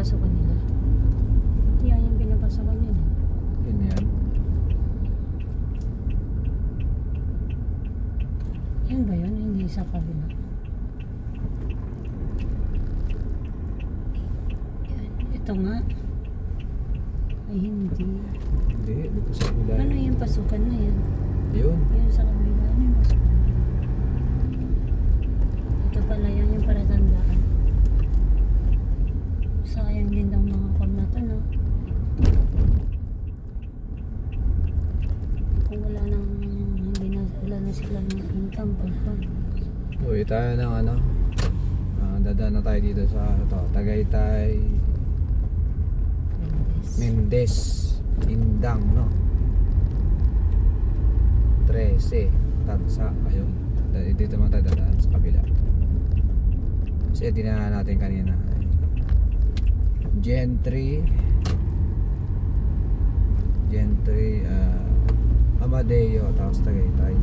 pinapasukan nila. Yan yung pinapasukan nila. Yun yan. Yan ba yun? Hindi sa kabila. Yan. Ito nga. Ay hindi. Hindi, dito sa kabila. Ano yung pasukan na yan? Yun. Yan sa kabila. Ano yung pasukan na yan? Ito pala yan yung Sayang din daw mga to, no? Kung wala nang, hindi na, wala na sila ng income pag kwan. Uwi tayo ng ano. Ah, dadaan na tayo dito sa ito, Tagaytay. Mendes. Indang no? 13 Tansa. Ayun. Dito naman tayo dadaan sa kabila. Kasi dinaan natin kanina Gentry Gentry ah, Amadeo tapos Tagaytay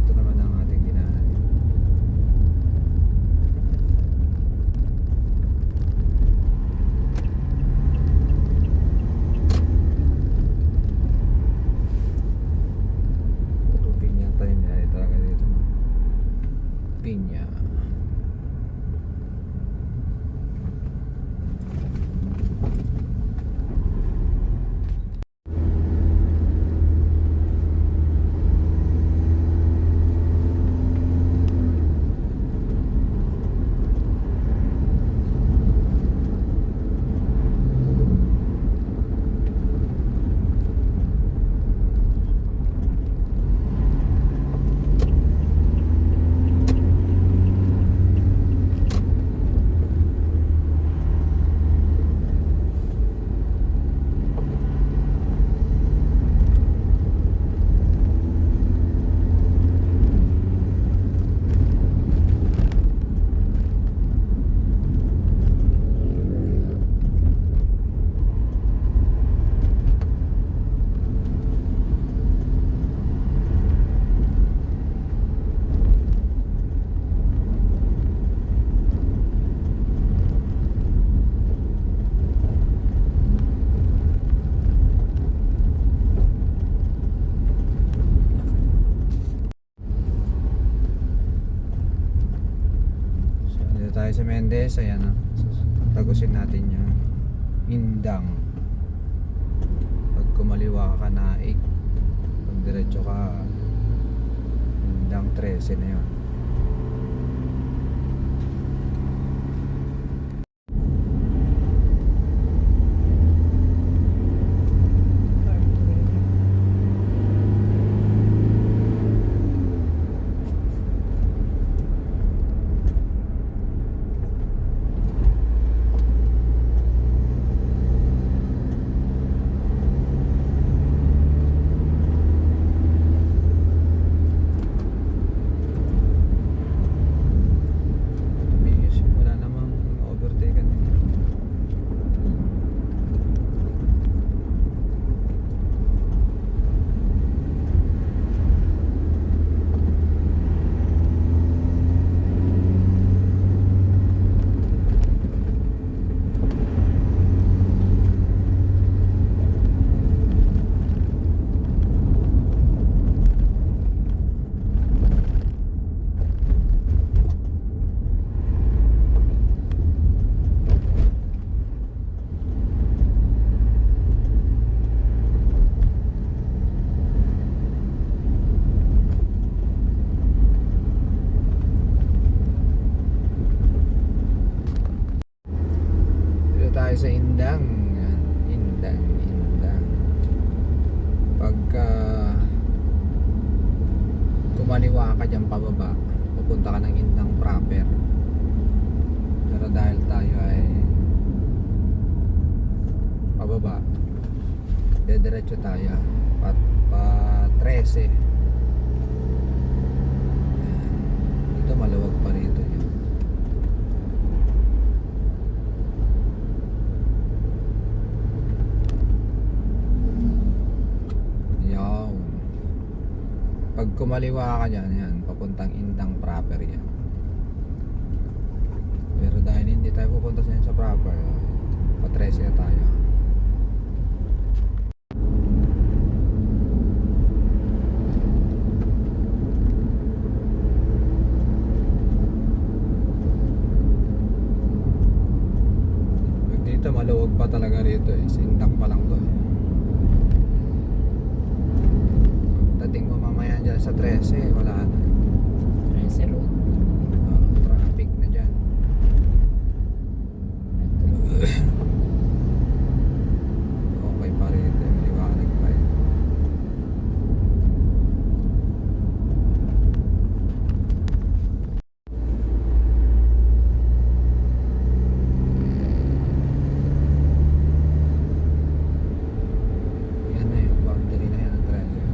ito naman ang ating dinaanan Puro pinya ang tanim nila talaga dito. Pinya. So, dito tayo sa Mendes. Ayan na. Tagusin natin yung Indang. Pag kumaliwa ka na ik. Pag diretso ka Indang 13 na yun. Tumiis. Wala namang overtaken. Dito tayo sa Indang. Yan. Indang, Indang. Pagka kumaliwa ka dyan pababa, pupunta ka ng Indang proper. Pero dahil tayo ay pababa, dediretso tayo pa, pa 13. Yan. Dito maluwag pa rito. Yan. Yaw. Pag kumaliwa ka dyan, yan, papuntang Indang proper yan. Pero dahil hindi tayo pupunta sa proper, pa 13 na tayo. Pag dito maluwag pa talaga rito eh. Sindang pa lang to eh. Dating mo mamaya dyan sa 13, wala na. Trece road. Ah, traffic na dyan. Okay pa rito. Liwanag pa eh. Yan na yung boundary na yan ng treasure.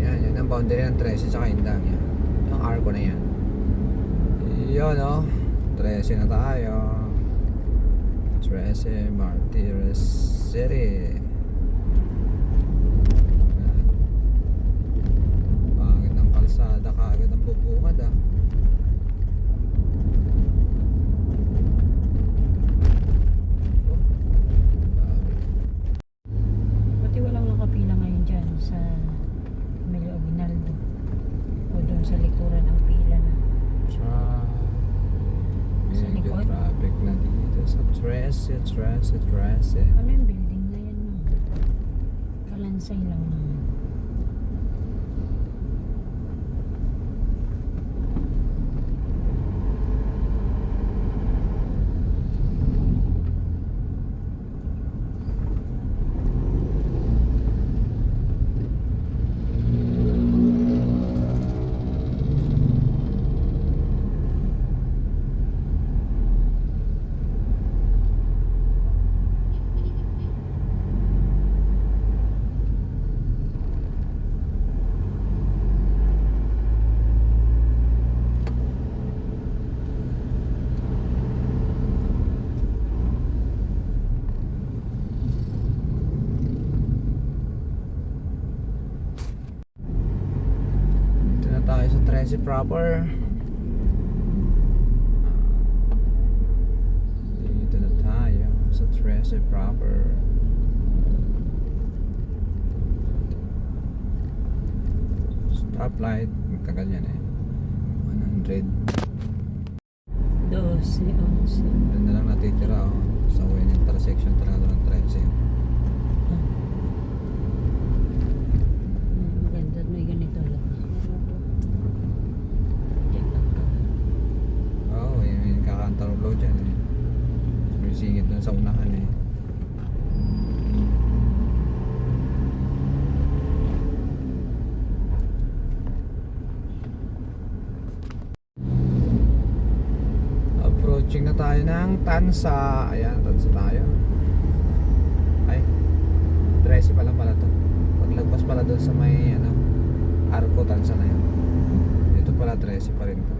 Yan, yan ang boundary ng 13 tsaka Indang yan. Yung arco na yan. Yun o. 13 na tayo. 13 Martires City. Yan. Pangit ng kalsada kaagad ang bubungad ah. Oh, grabe. Pati walang nakapila ngayon dyan sa Emilio Aguinaldo. O doon sa likuran ang pila na. Sa Sa medyo likod? traffic na dito sa 13, 13, 13. Ano yung building na yan no? Kalansay lang naman. Dito na tayo sa 13 proper. Dito na tayo sa 13 proper. Stoplight, magtagal yan eh. 100. 12, 11. Doon na lang natitira oh. Sa way ng intersection talaga ng 13. Hmm, maganda at may ganito lang. Diyan lang ka. Oo, oh, yung, yung kakantaro blow dyan eh. May singit doon sa unahan eh. Approaching na tayo ng Tansa. Ayan, Tansa tayo. Ay, 13 pa lang pala to. Paglagpas pala doon sa may ano, Arco Tansa na yun. Ito pala 13 pa rin to.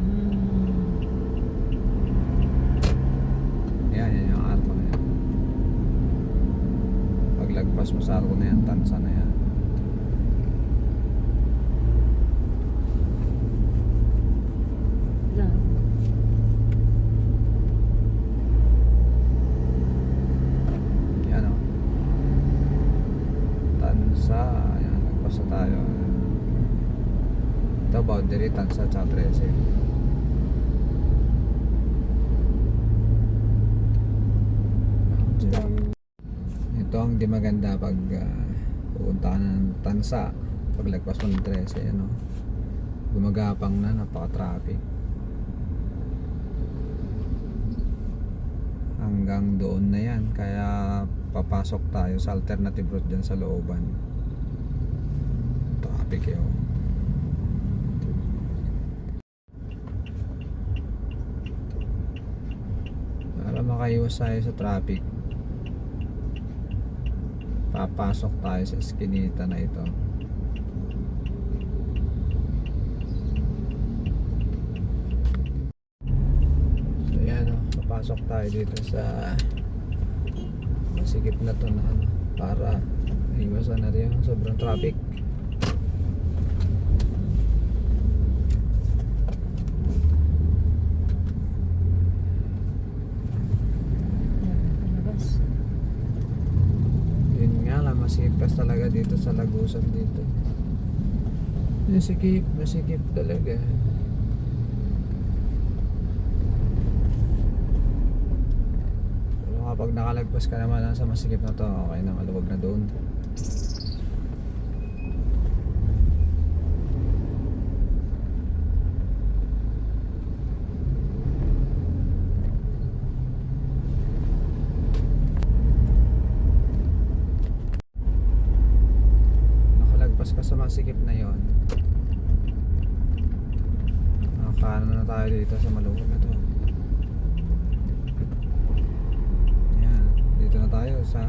Hmm. Yan, yan yung arco na yan. Sa arco na yan, tansa na yan. Tayo. Ito, boundary, tansa, tsaka 13. Doon. Ito ang di maganda pag uh, pupunta ka ng tansa. Paglagpas ng 13, ano. Gumagapang na, napaka-traffic. Hanggang doon na yan. Kaya papasok tayo sa alternative route dyan sa looban. Traffic eh, oh. Para makaiwas tayo sa traffic papasok tayo sa eskinita na ito. So yan o pasok tayo dito sa masikip na to na ano, para iwasan natin yung sobrang traffic Palabas. yun nga lang masikip kas talaga dito sa Lagusan dito. Masikip masikip talaga. Kapag nakalagpas ka naman sa masikip na to okay na maluwag na doon masikip na yon nakakaano na tayo dito sa maluwag na to. Yan dito na tayo sa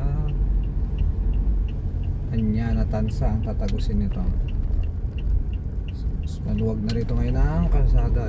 Anyana Tansa ang tatagusin nito maluwag na rito ngayon ang kalsada